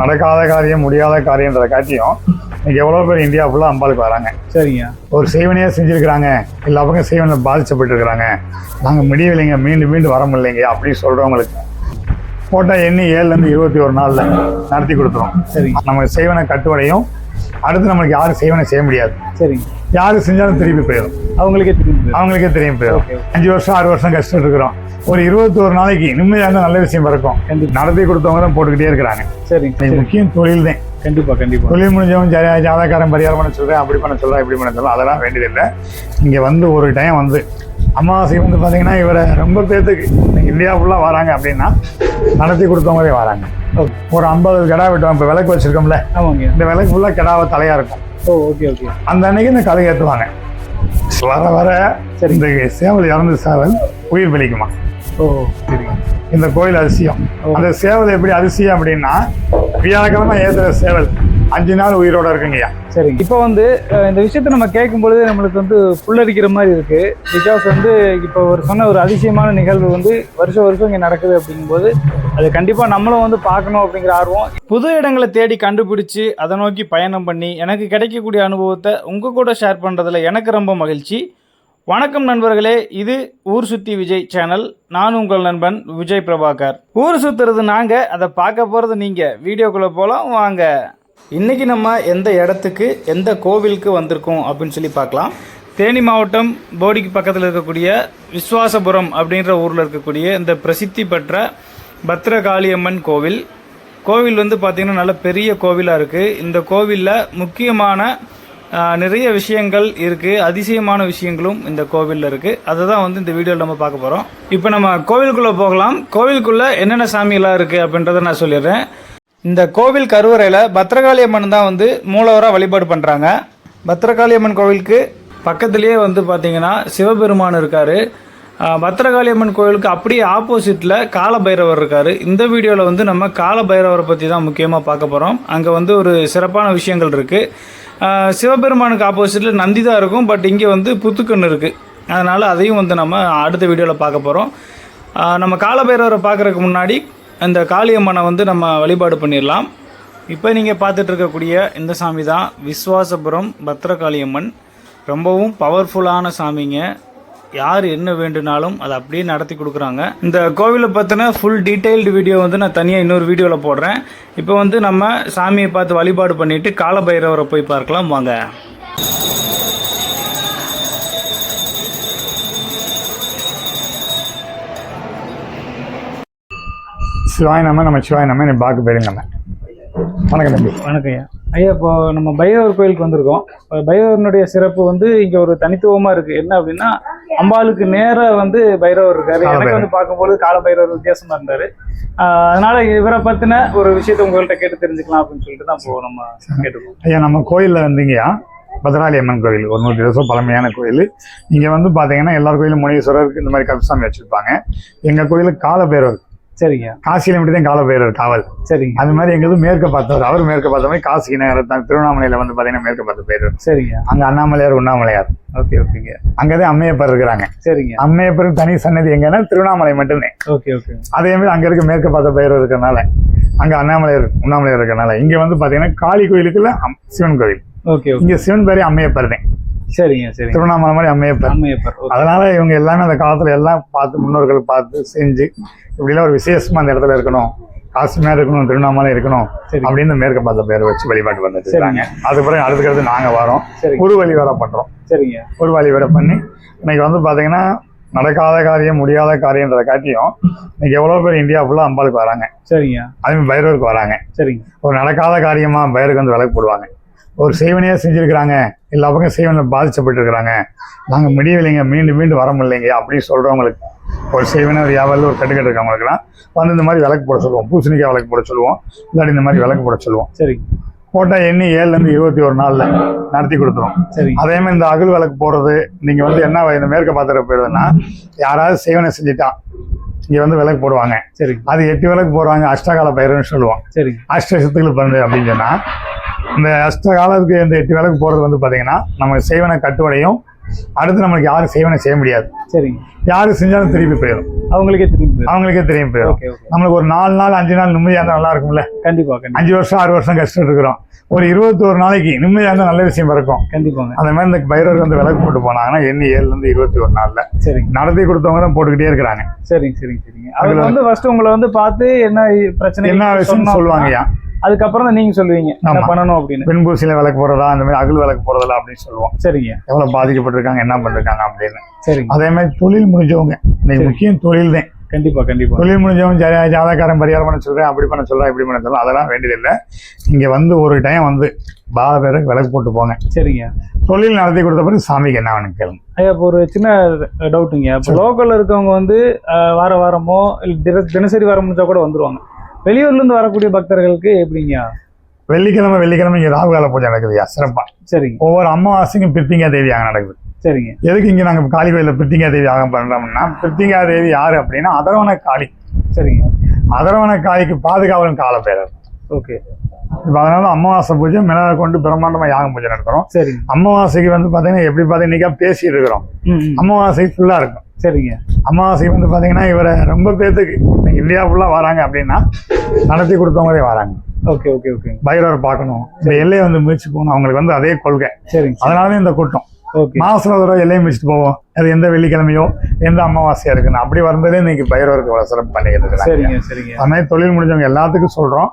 நடக்காத காரியம் முடியாத காரியன்றதை காட்டியும் இன்னைக்கு எவ்வளோ பேர் இந்தியா ஃபுல்லாக அம்பாளுக்கு வராங்க. சரிங்க. ஒரு செய்வனையே செஞ்சுருக்கிறாங்க. எல்லா பக்கம் செய்வனில் பாதிக்கப்பட்டிருக்கிறாங்க நாங்கள் முடியவில்லைங்க மீண்டும் மீண்டும் வர முடியலைங்க அப்படின்னு சொல்கிறவங்களுக்கு போட்டால் எண்ணி ஏழுலேருந்து இருபத்தி ஒரு நாளில் நடத்தி கொடுத்துரும். சரிங்க. நமக்கு செய்வனை கட்டுவடையும் அடுத்து நம்மளுக்கு யாரும் செய்வனை செய்ய முடியாது. சரிங்க. யாரு செஞ்சாலும் திருப்பி போயிடும் அவங்களுக்கே தெரியும் அவங்களுக்கே தெரியும் போயிடும். அஞ்சு வருஷம் ஆறு வருஷம் கஷ்டம் இருக்கிறோம். ஒரு இருபத்தோரு நாளைக்கு நிம்மதியாக இருந்தால் நல்ல விஷயம் பிறக்கும். நடத்தி கொடுத்தவங்க தான் போட்டுக்கிட்டே இருக்கிறாங்க. சரி. முக்கியம் தொழில் தான் கண்டிப்பா கண்டிப்பா. தொழில் முடிஞ்சவன் ஜா- ஜாதகாரன் பரிகாரம் பண்ண சொல்கிறேன் அப்படி பண்ண சொல்கிறேன் இப்படி பண்ண சொல்கிறேன் அதெல்லாம் வேண்டியதில்லை. இங்கே வந்து ஒரு டைம் வந்து அமாவாசை வந்து பார்த்தீங்கன்னா இவரை ரொம்ப பேர்த்துக்கு இந்தியா ஃபுல்லாக வராங்க அப்படின்னா நடத்தி கொடுத்தவங்களே வராங்க. ஒரு ஐம்பது கிடா வெட்டுவாங்க. இப்போ விளக்கு வச்சுருக்கோம்ல. ஆமாங்க. இந்த விளக்கு ஃபுல்லாக கிடாவை தலையாக இருக்கும். ஓ ஓகே ஓகே அந்த அன்னைக்கு இந்த கதை ஏற்றுவாங்க வர வர சரி. இந்த சேவல் இறந்து சேவல் உயிர் பிழைக்குமா ஓ. சரிங்க இந்த கோயில் அதிசயம். அந்த சேவல் எப்படி அதிசயம் அப்படின்னா வியாழக்கிழமை ஏத்துற சேவல். அஞ்சு நாள் உயிரோட இருக்குங்கய்யா. சரி இப்போ வந்து இந்த விஷயத்த நம்ம கேட்கும் பொழுது நம்மளுக்கு வந்து புல்லரிக்கிற மாதிரி இருக்கு. பிகாஸ் வந்து இப்போ ஒரு சொன்ன ஒரு அதிசயமான நிகழ்வு வந்து வருஷம் வருஷம் இங்கே நடக்குது அப்படிங்கும்போது அது கண்டிப்பாக நம்மளும் வந்து பார்க்கணும் அப்படிங்கிற ஆர்வம். புது இடங்களை தேடி கண்டுபிடிச்சு அதை நோக்கி பயணம் பண்ணி எனக்கு கிடைக்கக்கூடிய அனுபவத்தை உங்கள் கூட ஷேர் பண்ணுறதுல எனக்கு ரொம்ப மகிழ்ச்சி. வணக்கம் நண்பர்களே இது ஊர் சுத்தி விஜய் சேனல் நான் உங்கள் நண்பன் விஜய் பிரபாகர். ஊர் சுத்துறது நாங்கள் அதை பார்க்க போகிறது நீங்கள் வீடியோக்குள்ளே போகலாம் வாங்க. இன்றைக்கி நம்ம எந்த இடத்துக்கு எந்த கோவிலுக்கு வந்திருக்கோம் அப்படின்னு சொல்லி பார்க்கலாம். தேனி மாவட்டம் போடிக்கு பக்கத்தில் இருக்கக்கூடிய விஸ்வாசபுரம் அப்படின்ற ஊரில் இருக்கக்கூடிய இந்த பிரசித்தி பெற்ற பத்ரகாளியம்மன் கோவில். கோவில் வந்து பார்த்திங்கன்னா நல்ல பெரிய கோவிலாக இருக்குது இந்த கோவிலில் முக்கியமான நிறைய விஷயங்கள் இருக்குது அதிசயமான விஷயங்களும் இந்த கோவிலில் இருக்குது அதை தான் வந்து இந்த வீடியோவில் நம்ம பார்க்க போகிறோம் இப்போ நம்ம கோவிலுக்குள்ளே போகலாம். கோவிலுக்குள்ளே என்னென்ன சாமியெல்லாம் இருக்குது அப்படின்றத நான் சொல்லிடுறேன். இந்த கோவில் கருவறையில் பத்ரகாளி அம்மன் தான் வந்து மூலவராக வழிபாடு பண்ணுறாங்க பத்ரகாளி அம்மன் கோவிலுக்கு பக்கத்துலேயே வந்து பார்த்தீங்கன்னா சிவபெருமான் இருக்கார். பத்ரகாளி அம்மன் கோவிலுக்கு அப்படியே ஆப்போசிட்டில் காலபைரவர் இருக்கார். இந்த வீடியோவில் வந்து நம்ம காலபைரவரை பற்றி தான் முக்கியமாக பார்க்க போகிறோம் அங்கே வந்து ஒரு சிறப்பான விஷயங்கள் இருக்குது சிவபெருமானுக்கு ஆப்போசிட்டில் நந்தி தான் இருக்கும். பட் இங்கே வந்து புத்துக்கண்ணு இருக்குது அதனால் அதையும் வந்து நம்ம அடுத்த வீடியோவில் பார்க்க போகிறோம் நம்ம காலபைரவரை பார்க்குறதுக்கு முன்னாடி அந்த காளியம்மனை வந்து நம்ம வழிபாடு பண்ணிடலாம். இப்போ நீங்கள் பார்த்துட்டு இருக்கக்கூடிய இந்த சாமி தான் விஸ்வாசபுரம் பத்ரகாளியம்மன். ரொம்பவும் பவர்ஃபுல்லான சாமிங்க. யார் என்ன வேண்டுனாலும் அதை அப்படியே நடத்தி கொடுக்குறாங்க. இந்த கோவிலை பற்றின ஃபுல் டீட்டெயில்டு வீடியோ வந்து நான் தனியாக இன்னொரு வீடியோவில் போடுறேன். இப்போ வந்து நம்ம சாமியை பார்த்து வழிபாடு பண்ணிவிட்டு காலபைரவரை போய் பார்க்கலாம். வாங்க. சிவாய் நம்ம நம்ம சிவாய் நம்ம நீ பார்க்க போயிருங்க நம்ம வணக்கம் தம்பி. வணக்கம் ஐயா. ஐயா இப்போ நம்ம பைரவர் கோயிலுக்கு வந்திருக்கோம். பைரவரனுடைய சிறப்பு வந்து இங்க ஒரு தனித்துவமா இருக்கு. என்ன அப்படின்னா அம்பாளுக்கு நேரா வந்து பைரவர் இருக்காரு. எனக்கு வந்து பார்க்கும்போது கால பைரவர் வித்தியாசமா இருந்தாரு. அதனால இவரை பத்தின ஒரு விஷயத்தை உங்கள்கிட்ட கேட்டு தெரிஞ்சுக்கலாம் அப்படின்னு சொல்லிட்டு தான் இப்போ நம்ம கேட்டுக்கோம். ஐயா நம்ம கோயிலில் வந்தீங்கய்யா பத்ராளி அம்மன் கோயில். ஒரு நூற்றி வருஷம் பழமையான கோயில். இங்கே வந்து பார்த்தீங்கன்னா எல்லார் கோயிலும் முனீஸ்வரருக்கு இந்த மாதிரி கருசாமி வச்சுருப்பாங்க. எங்கள் கோயிலுக்கு காலபைரவர் சரிங்க. காசியில் மட்டும் தான் காலபைரவர் காவல். சரிங்க. அது மாதிரி எங்களுக்கு மேற்க பார்த்தவர். அவர் மேற்க பார்த்த மாதிரி காசி நகர் தான். திருவண்ணாமலையில் வந்து பார்த்தீங்கன்னா மேற்க பார்த்த பைரவர். சரிங்க. அங்கே அண்ணாமலையார் உண்ணாமலையார். ஓகே ஓகேங்க. அங்கதான் அம்மையப்பர் இருக்கிறாங்க. சரிங்க. அம்மையப்பருக்கு தனி சன்னதி எங்கன்னா திருவண்ணாமலை மட்டும்தான். Okay okay. அதே மாதிரி அங்க இருக்க மேற்க பார்த்த பயிர் இருக்கிறனால அங்க அண்ணாமலையார் உண்ணாமலையார் இருக்கிறனால இங்க வந்து பாத்தீங்கன்னா காளி கோயிலுக்குள்ள சிவன் கோவில். Okay okay. இங்க சிவன் பேரே அம்மையப்பர் தான். சரிங்க சரிங்க. திருவண்ணாமலை மாதிரி அம்மையப்பர் அம்மையப்பர். அதனால இவங்க எல்லாமே அந்த காலத்துல எல்லாம் பார்த்து முன்னோர்கள் பார்த்து செஞ்சு இப்படிலாம் ஒரு விசேஷமா அந்த இடத்துல இருக்கணும். காசுமையா இருக்கணும் திருவண்ணாமலை இருக்கணும் சரி. அப்படின்னு மேற்க பார்த்த பேரை வச்சு வழிபாட்டு வந்துட்டு இருக்காங்க. அது பிறகு அடுத்துக்கிறது நாங்க வரோம். சரி ஒரு வழிபாட பண்றோம். சரிங்க. ஒரு வழிபாட பண்ணி இன்னைக்கு வந்து பாத்தீங்கன்னா நடக்காத காரியம் முடியாத காரியன்றதை காட்டியும் இன்னைக்கு எவ்வளவு பேர் இந்தியா ஃபுல்லா அம்பாளுக்கு வராங்க. சரிங்க. அதே மாதிரி பைரவருக்கு வராங்க. சரிங்க. ஒரு நடக்காத காரியமா பைரவருக்கு வந்து விளக்கு போடுவாங்க. ஒரு செய்வனையே செஞ்சிருக்கிறாங்க. எல்லா பக்கம் செய்வனில் பாதிக்கப்பட்டிருக்கிறாங்க. நாங்க முடியவில்லைங்க. மீண்டும் மீண்டும் வர முடியலைங்க. அப்படின்னு சொல்றவங்களுக்கு ஒரு செய்வனை ஒரு வியாபாரில் ஒரு கட்டுக்கட்டு இருக்கவங்களுக்குலாம் வந்து இந்த மாதிரி விளக்கு போட சொல்லுவோம். பூசணிக்காய் விளக்கு போட சொல்லுவோம். இல்லாட்டி இந்த மாதிரி விளக்கு போட சொல்லுவோம். சரிங்க. போட்டால் எண்ணி ஏழுலேருந்து இருபத்தி ஒரு நாளில் நடத்தி கொடுத்துரும். சரிங்க. அதே மாதிரி இந்த அகல் விளக்கு போடுறது நீங்க வந்து என்ன இந்த மேற்க பாத்திர போயிடுதுன்னா யாராவது செய்வனை செஞ்சுட்டா இங்க வந்து விளக்கு போடுவாங்க. சரிங்க. அது எட்டு விளக்கு போடுவாங்க. அஷ்டகால பயிர்னு சொல்லுவோம். சரிங்க. அஷ்ட சித்துக்கள் பண்ணு அப்படின்னு சொன்னா இந்த அஷ்டகாலத்துக்கு இந்த எட்டு விளக்கு போடுறது வந்து பாத்தீங்கன்னா நம்ம செய்வனை கட்டுவடையும். அடுத்து நம்மளுக்கு யாரும் செய்வனை செய்ய முடியாது. சரிங்க. யாரு செஞ்சாலும் திருப்பி போயிடும் அவங்களுக்கே திரும்பி அவங்களுக்கே திரும்பி போயிடும் நம்மளுக்கு ஒரு நாலு நாள் அஞ்சு நாள் நிம்மதியாக இருந்தால் நல்லா இருக்கும்ல? கண்டிப்பா கண்டிப்பா. அஞ்சு வருஷம் ஆறு வருஷம் கஷ்டம் இருக்கிறோம். ஒரு இருபத்தோரு நாளைக்கு நிம்மதியாக இருந்தால் நல்ல விஷயம் பிறக்கும். கண்டிப்பாங்க. அந்த மாதிரி இந்த பைரவர் வந்து விளக்கு போட்டு போனாங்கன்னா எண்ணி ஏழுலேருந்து இருபத்தி ஒரு நாளில் சரிங்க. நடத்தி கொடுத்தவங்க தான் போட்டுக்கிட்டே இருக்கிறாங்க. சரிங்க சரிங்க சரிங்க. அவங்க வந்து ஃபர்ஸ்ட் உங்களை வந்து பார்த்து என்ன பிரச்சனை என்ன விஷயம் சொன்னோம் சொல்லுவாங்கய்யா? அதுக்கப்புறம் தான் நீங்க சொல்லுவீங்க ஆமா. பண்ணணும் அப்படின்னு. பெண்பூசியில் விளக்கு போடுறதா அந்த மாதிரி அகல் விளக்கு போடுறதா அப்படின்னு சொல்லுவோம். சரிங்க. எவ்வளோ பாதிக்கப்பட்டிருக்காங்க என்ன பண்ணிருக்காங்க அப்படின்னு. சரிங்க. அதே மாதிரி தொழில் முடிஞ்சவங்க இன்னைக்கு சரி. முக்கியம் தொழில் தான் கண்டிப்பா கண்டிப்பா. தொழில் முடிஞ்சவங்க ஜா- ஜாதகாரன் பரிகாரம் பண்ண சொல்றேன் அப்படி பண்ண சொல்றேன் இப்படி பண்ண சொல்றேன் அதெல்லாம் வேண்டியதில்லை. இங்க வந்து ஒரு டைம் வந்து பால பேருக்கு விளக்கு போட்டு போங்க. சரிங்க. தொழில் நடத்தி கொடுத்த பிறகு சாமிக்கு என்ன வேணும் கேளுங்க. ஐயா இப்போ ஒரு சின்ன டவுட்டுங்க இப்போ லோக்கல்ல இருக்கவங்க வந்து வார வாரமோ இல்லை தின தினசரி வர முடிஞ்சா கூட வந்துருவாங்க. வெளியூர்ல இருந்து வரக்கூடிய பக்தர்களுக்கு எப்படிங்க? வெள்ளிக்கிழமை வெள்ளிக்கிழமை இங்க ராகுகால பூஜை நடக்குதுயா சிறப்பா. சரிங்க. ஒவ்வொரு அமாவாசைக்கும் பிரித்திங்கா தேவி யாகம் நடக்குது. சரிங்க. எதுக்கு இங்க நாங்க காளி கோயில்ல பிரித்திங்கா தேவி யாகம் பண்றோம்னா பிரித்திங்கா தேவி யாரு அப்படின்னா அதரவண காளி. சரிங்க. அதரவண காளிக்கு பாதுகாவலன் கால பேரர் ஓகே. இப்போ அதனால அமாவாசை பூஜை மிளகா கொண்டு பிரம்மாண்டமா யாகம் பூஜை நடத்துறோம். சரிங்க. அமாவாசைக்கு வந்து பாத்தீங்கன்னா எப்படி பாத்தீங்கன்னா பேசிட்டு இருக்கிறோம். ம் ம். அமாவாசை ஃபுல்லா இருக்கும். சரிங்க. அமாவாசை வந்து பாத்தீங்கன்னா இவரை ரொம்ப பேத்துக்கு இன்னைக்கு இந்தியா ஃபுல்லா வராங்க அப்படின்னா நடத்தி கொடுத்தவங்களே வராங்க. Okay okay okay. பைரவர் பார்க்கணும். இந்த எல்லையை வந்து மிதிச்சு போகணும். அவங்களுக்கு வந்து அதே கொள்கை. சரிங்க அதனால இந்த கூட்டம். ஓகே. மாசத்துல ஒரு எல்லையை மிதிச்சுட்டு போவோம். அது எந்த வெள்ளிக்கிழமையோ எந்த அமாவாசையா இருக்குன்னு. அப்படி வரும்போதே இன்னைக்கு பைரவருக்கு இவ்வளவு சிறப்பு பண்ணிக்கிட்டு சரிங்க சரிங்க. அது மாதிரி தொழில் முடிஞ்சவங்க எல்லாத்துக்கும் சொல்றோம்.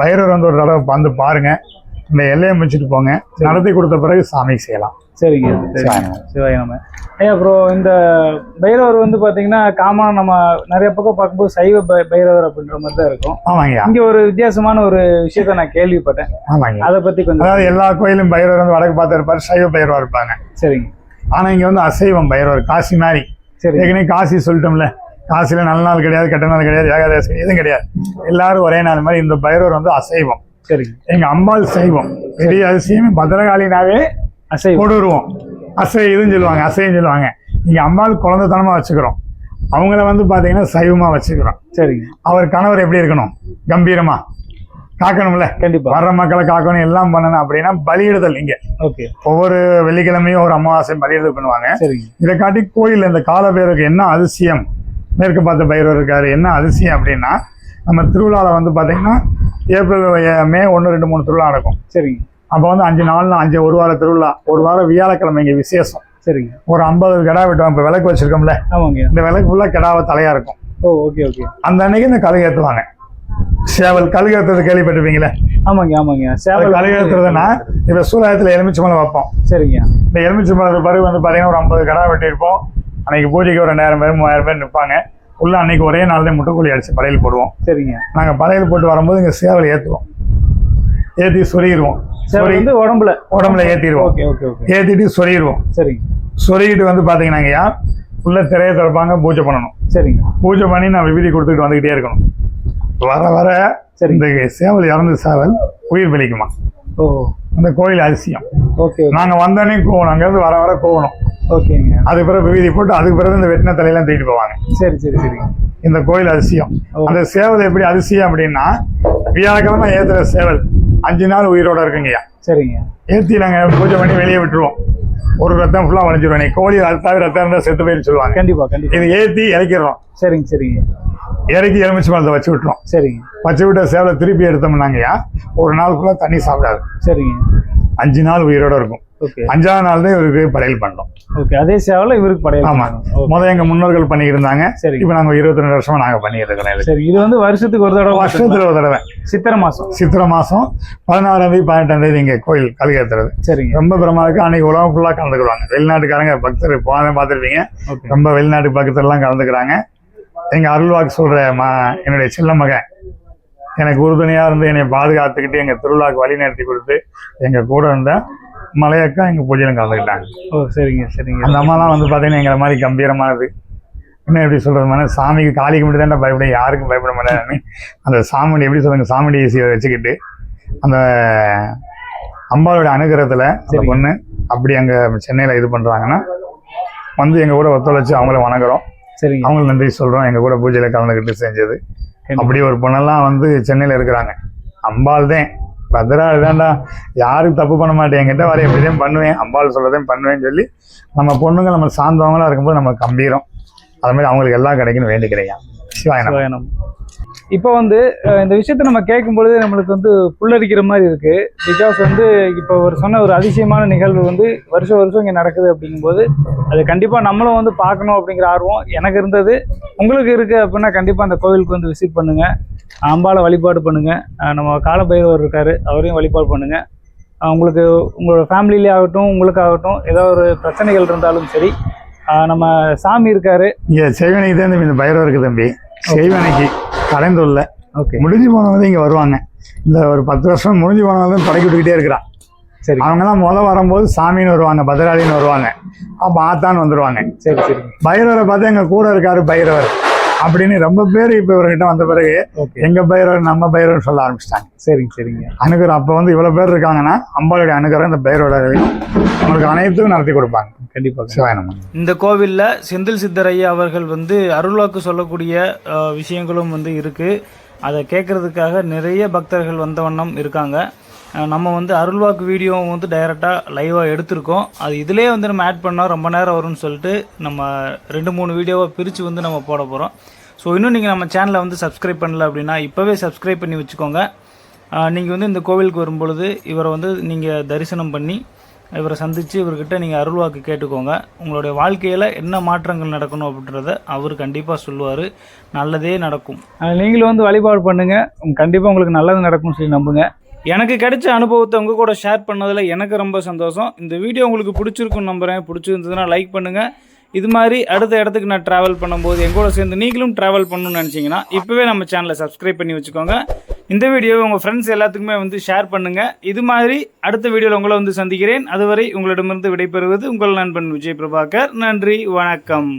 பைரவர் வந்து ஒரு தடவை வந்து பாருங்க. இந்த எல்லையை மிதிச்சுட்டு போங்க. நடத்தி கொடுத்த பிறகு சாமி செய்யலாம். சரிங்க. சரிங்க. சிவாய நம்ம ஐயா அப்புறம் இந்த பைரவர் வந்து பாத்தீங்கன்னா காமனா நம்ம நிறைய பக்கம் பார்க்கும்போது சைவ பைரவர் அப்படின்ற மாதிரி தான் இருக்கும் ஆமாங்கய்யா இங்க ஒரு வித்தியாசமான ஒரு விஷயத்த நான் கேள்விப்பட்டேன். ஆமாங்க அதை பத்தி கொஞ்சம் அதாவது எல்லா கோயிலும் பைரவர் வந்து வடக்கு பார்த்து இருப்பாரு சைவ பைரவா இருப்பாங்க. சரிங்க. ஆனா இங்க வந்து அசைவம் பைரவர் காசி மாதிரி. சரி. ஏற்கனவே காசி சொல்லிட்டோம்ல. காசில நல்ல நாள் கிடையாது கெட்ட நாள் கிடையாது ஏகாதசி எதுவும் கிடையாது. எல்லாரும் ஒரே நாள் மாதிரி இந்த பைரவர் வந்து அசைவம். சரிங்க. எங்க அம்பாள் சைவம். பெரிய அதிசயமே பத்திரகாளினாவே அசைவம் கொடுருவோம் அசை இதுன்னு சொல்லுவாங்க அசைன்னு சொல்லுவாங்க. இங்க அம்பாள் குழந்தைத்தனமா வச்சுக்கிறோம். அவங்கள வந்து பாத்தீங்கன்னா சைவமா வச்சுக்கிறோம். சரிங்க. அவர் கணவர் எப்படி இருக்கணும்? கம்பீரமா. காக்கணும்ல? கண்டிப்பா. வர்ற மக்களை காக்கணும் எல்லாம் பண்ணணும் அப்படின்னா பலியிடுதல் இங்க. ஓகே. ஒவ்வொரு வெள்ளிக்கிழமையும் ஒரு அமாவாசை பலியிடுதல் பண்ணுவாங்க. சரிங்க. இதை காட்டி கோயில் இந்த கால பேருக்கு என்ன அதிசயம்? மேற்கு பார்த்த பைரவர் இருக்காரு. என்ன அதிசயம் அப்படின்னா நம்ம திருவிழாவில் வந்து பார்த்தீங்கன்னா ஏப்ரல் மே ஒன்று ரெண்டு மூணு திருவிழா நடக்கும். சரிங்க. அப்போ வந்து அஞ்சு நாள் அஞ்சு ஒரு வார திருவிழா ஒரு வாரம் வியாழக்கிழமை இங்கே விசேஷம். சரிங்க. ஒரு ஐம்பது கிடா வெட்டுவாங்க இப்போ விளக்கு வச்சிருக்கோம்ல? ஆமாங்க. இந்த விளக்கு ஃபுல்லாக கிடாவை தலையாக இருக்கும். ஓ ஓகே ஓகே அந்த அன்னைக்கு இந்த கழுகு ஏற்றுவாங்க சேவல் கழுகு ஏற்றுறது கேள்விப்பட்டிருப்பீங்களே? ஆமாங்க ஆமாங்க. சேவல் கழுகு ஏற்றுறதுன்னா இப்போ சூலாயத்தில் எலுமிச்சை மலை வைப்போம். சரிங்க. இந்த எலுமிச்சை மலர் பிறகு வந்து பார்த்தீங்கன்னா ஒரு ஐம்பது கடை வெட்டியிருப்போம். அன்னைக்கு பூஜைக்கு ஒரு ரெண்டாயிரம் பேர் மூவாயிரம் பேர் நிற்பாங்க உள்ள அன்னைக்கு ஒரே நாள் தான் முட்டுக்குழி அடிச்சு படையல் போடுவோம். சரிங்க. நாங்கள் படையல் போட்டு வரும்போது இங்கே சேவல் ஏற்றுவோம் ஏற்றி சொருகிடுவோம். சொருகி வந்து உடம்புல. உடம்புல ஏற்றிடுவோம் ஓகே ஓகே ஓகே. ஏற்றிட்டு சொருகிடுவோம் சரிங்க. சொருகிட்டு வந்து பார்த்தீங்கன்னாங்கய்யா உள்ள திரையை திறப்பாங்க பூஜை பண்ணணும். சரிங்க. பூஜை பண்ணி நான் விபூதி கொடுத்துட்டு வந்துக்கிட்டே இருக்கணும். வர வர சரி. இந்த சேவல் இறந்த சேவல் உயிர் பலிக்குமா ஓ. அந்த கோயில் அதிசயம். ஓகே நாங்கள் வந்தோடனே கோவணும். அங்கேருந்து வர வர கோவணும். ஓகேங்க. அதுக்கு பிறகு விபூதி போட்டு அதுக்கு பிறகு இந்த வெட்டின தலையெல்லாம் தூக்கிட்டு போவாங்க. சரி சரி சரிங்க இந்த கோயில் அதிசயம். அந்த சேவல் எப்படி அதிசயம் அப்படின்னா வியாழக்கிழமை ஏத்துற சேவல். அஞ்சு நாள் உயிரோட இருக்குங்கய்யா. சரிங்க. ஏத்தி நாங்க பூஜை பண்ணி வெளியே விட்டுருவோம். ஒரு ரத்தம் ஃபுல்லா வளைஞ்சிருவோம் நீ கோழி அறுத்தாவே ரத்தம் இருந்தா செத்து போயிரு சொல்லுவாங்க. கண்டிப்பா கண்டிப்பா. இது ஏத்தி இறக்கிடுறோம். சரிங்க சரிங்க. இறக்கி எலுமிச்சை மரத்தை வச்சு விட்டுரும் சரிங்க. வச்சு விட்ட சேவலை திருப்பி எடுத்தோம்னாங்கய்யா ஒரு நாள் ஃபுல்லா தண்ணி சாப்பிடாது. சரிங்க. அஞ்சு நாள் உயிரோட இருக்கும். அஞ்சாவது நாள் தான் இவருக்கு படையல் பண்றோம் ஓகே அதே சேவல இவருக்கு படையல் ஆமா. பண்ணணும். ஓகே. முத எங்க முன்னோர்கள் பண்ணிட்டு இருந்தாங்க சரி. இப்ப நாங்க இருபத்தி ரெண்டு வருஷமா நாங்க பண்ணிட்டு இருக்கிறோம். சரி இது வந்து வருஷத்துக்கு ஒரு தடவை. வருஷத்துல ஒரு தடவை. சித்திரை மாசம். சித்திரை மாசம் பதினாறாம் தேதி பதினெட்டாம் தேதி இங்க கோயில் கழுகேத்துறது சரிங்க. ரொம்ப பிரமா இருக்கு. அன்னைக்கு உலகம் ஃபுல்லா கலந்துக்குவாங்க வெளிநாட்டுக்காரங்க பக்தர் போன பார்த்துருப்பீங்க. ரொம்ப வெளிநாட்டு பக்தர்லாம் கலந்துக்கிறாங்க. எங்க அருள்வாக்கு சொல்ற மா என்னுடைய செல்ல மகன் எனக்கு உறுதுணையா இருந்து என்னை பாதுகாத்துக்கிட்டு எங்க திருவிழாக்கு வழி நடத்தி கொடுத்து எங்க கூட இருந்த மலையக்கா எங்க பூஜையிலும் கலந்துக்கிட்டாங்க. ஓ சரிங்க சரிங்க. அந்த அம்மாலாம் வந்து பார்த்தீங்கன்னா எங்களை மாதிரி கம்பீரமானது. என்ன எப்படி சொல்றது மாதிரி சாமிக்கு காளிக்கு மட்டும் தான் பயப்பட யாருக்கும் பயப்பட மாட்டேன்னு அந்த சாமி எப்படி சொல்லுங்க சாமி ஏசியை வச்சுக்கிட்டு அந்த அம்பாளோட அனுகிரகத்துல அந்த சரி. பொண்ணு அப்படி அங்க சென்னையில இது பண்றாங்கன்னா வந்து எங்க கூட ஒத்துழைச்சு அவங்கள வணங்குறோம். சரிங்க. அவங்களுக்கு நன்றி சொல்றோம். எங்க கூட பூஜையில கலந்துக்கிட்டு செஞ்சது. அப்படி ஒரு பொண்ணெல்லாம் வந்து சென்னையில இருக்கிறாங்க. அம்பாள் தான். பத்திராளி தான்டா. யாரும் தப்பு பண்ண மாட்டேன். என்கிட்ட வர எப்படியும் பண்ணுவேன். அம்பாள் சொல்றதையும் பண்ணுவேன்னு சொல்லி நம்ம பொண்ணுங்க நம்ம சார்ந்தவங்களா இருக்கும்போது நம்ம கம்பீரம். அது மாதிரி அவங்களுக்கு எல்லாம் கிடைக்குன்னு வேண்டிக்கிறேன் சிவாயனம் இப்போ வந்து இந்த விஷயத்த நம்ம கேட்கும் பொழுது நம்மளுக்கு வந்து புல்லரிக்கிற மாதிரி இருக்கு. பிகாஸ் வந்து இப்போ ஒரு சொன்ன ஒரு அதிசயமான நிகழ்வு வந்து வருஷம் வருஷம் இங்கே நடக்குது அப்படிங்கும்போது அது கண்டிப்பாக நம்மளும் வந்து பார்க்கணும் அப்படிங்கிற ஆர்வம் எனக்கு இருந்தது. உங்களுக்கு இருக்கு அப்படின்னா கண்டிப்பாக அந்த கோவிலுக்கு வந்து விசிட் பண்ணுங்க. அம்பாளை வழிபாடு பண்ணுங்க. நம்ம காலபைரவர் இருக்காரு அவரையும் வழிபாடு பண்ணுங்க. உங்களுக்கு உங்களோட ஃபேமிலியிலே ஆகட்டும் உங்களுக்காகட்டும் ஏதோ ஒரு பிரச்சனைகள் இருந்தாலும் சரி நம்ம சாமி இருக்காரு. இங்கே செய்வனைக்கு தான் இந்த பைரவம் இருக்கு தம்பி. செய்வனைக்கு கலைந்துள்ள ஓகே முடிஞ்சு போனவங்க இங்க வருவாங்க. இந்த ஒரு பத்து வருஷம் முடிஞ்சு போனவங்க படைக்கி விட்டுக்கிட்டே இருக்கிறான் சரி. அவங்கெல்லாம் முத வரும்போது சாமின்னு வருவாங்க பத்ராளின்னு வருவாங்க. அப்போ ஆத்தான்னு வந்துருவாங்க. சரி சரி. பைரவரை பார்த்து எங்க கூட இருக்காரு பைரவர். அப்படின்னு ரொம்ப பேர் இப்போ இவர்கிட்ட வந்த பிறகு ஓகே எங்க பைரவர் நம்ம பைரவர் சொல்ல ஆரம்பிச்சிட்டாங்க. சரிங்க சரிங்க. அனுகிரம் அப்போ வந்து இவ்வளோ பேர் இருக்காங்கன்னா அம்பாளுடைய அனுகிரம் இந்த பைரவோட உங்களுக்கு அனைத்தும் நடத்தி கொடுப்பாங்க. கண்டிப்பாக சிவாயனம் இந்த கோவிலில் செந்தில் சித்தர் ஐயா அவர்கள் வந்து அருள்வாக்கு சொல்லக்கூடிய விஷயங்களும் வந்து இருக்குது அதை கேட்கறதுக்காக நிறைய பக்தர்கள் வந்த வண்ணம் இருக்காங்க. நம்ம வந்து அருள்வாக்கு வீடியோ வந்து டைரெக்டாக லைவாக எடுத்திருக்கோம். அது இதிலே வந்து நம்ம ஆட் பண்ணால் ரொம்ப நேரம் வரும்னு சொல்லிட்டு நம்ம ரெண்டு மூணு வீடியோவை பிரித்து வந்து நம்ம போட போகிறோம் ஸோ இன்னும் நீங்கள் நம்ம சேனலை வந்து சப்ஸ்கிரைப் பண்ணல அப்படின்னா இப்போவே சப்ஸ்கிரைப் பண்ணி வச்சுக்கோங்க. நீங்கள் வந்து இந்த கோவிலுக்கு வரும்பொழுது இவரை வந்து நீங்கள் தரிசனம் பண்ணி இவரை சந்தித்து இவர்கிட்ட நீங்கள் அருள்வாக்கு கேட்டுக்கோங்க. உங்களுடைய வாழ்க்கையில் என்ன மாற்றங்கள் நடக்கணும் அப்படின்றத அவர் கண்டிப்பாக சொல்லுவார். நல்லதே நடக்கும். நீங்களும் வந்து வழிபாடு பண்ணுங்க. உங்க- கண்டிப்பா உங்களுக்கு நல்லது நடக்கும்னு சொல்லி நம்புங்க. எனக்கு கிடைச்ச அனுபவத்தை உங்கள் கூட ஷேர் பண்ணதில் எனக்கு ரொம்ப சந்தோஷம். இந்த வீடியோ உங்களுக்கு பிடிச்சிருக்குன்னு நம்புகிறேன் பிடிச்சிருந்ததுன்னா லைக் பண்ணுங்கள் இது மாதிரி அடுத்த இடத்துக்கு நான் ட்ராவல் பண்ணும்போது எங்கூட சேர்ந்து நீங்களும் ட்ராவல் பண்ணணும்னு நினச்சிங்கன்னா இப்போவே நம்ம சேனலை சப்ஸ்கிரைப் பண்ணி வச்சுக்கோங்க. இந்த வீடியோவை உங்கள் ஃப்ரெண்ட்ஸ் எல்லாத்துக்குமே வந்து ஷேர் பண்ணுங்கள் இது மாதிரி அடுத்த வீடியோவில் உங்களை வந்து சந்திக்கிறேன். அதுவரை உங்களிடமிருந்து விடைபெறுவது உங்கள் நண்பன் விஜய் பிரபாகர். நன்றி வணக்கம்.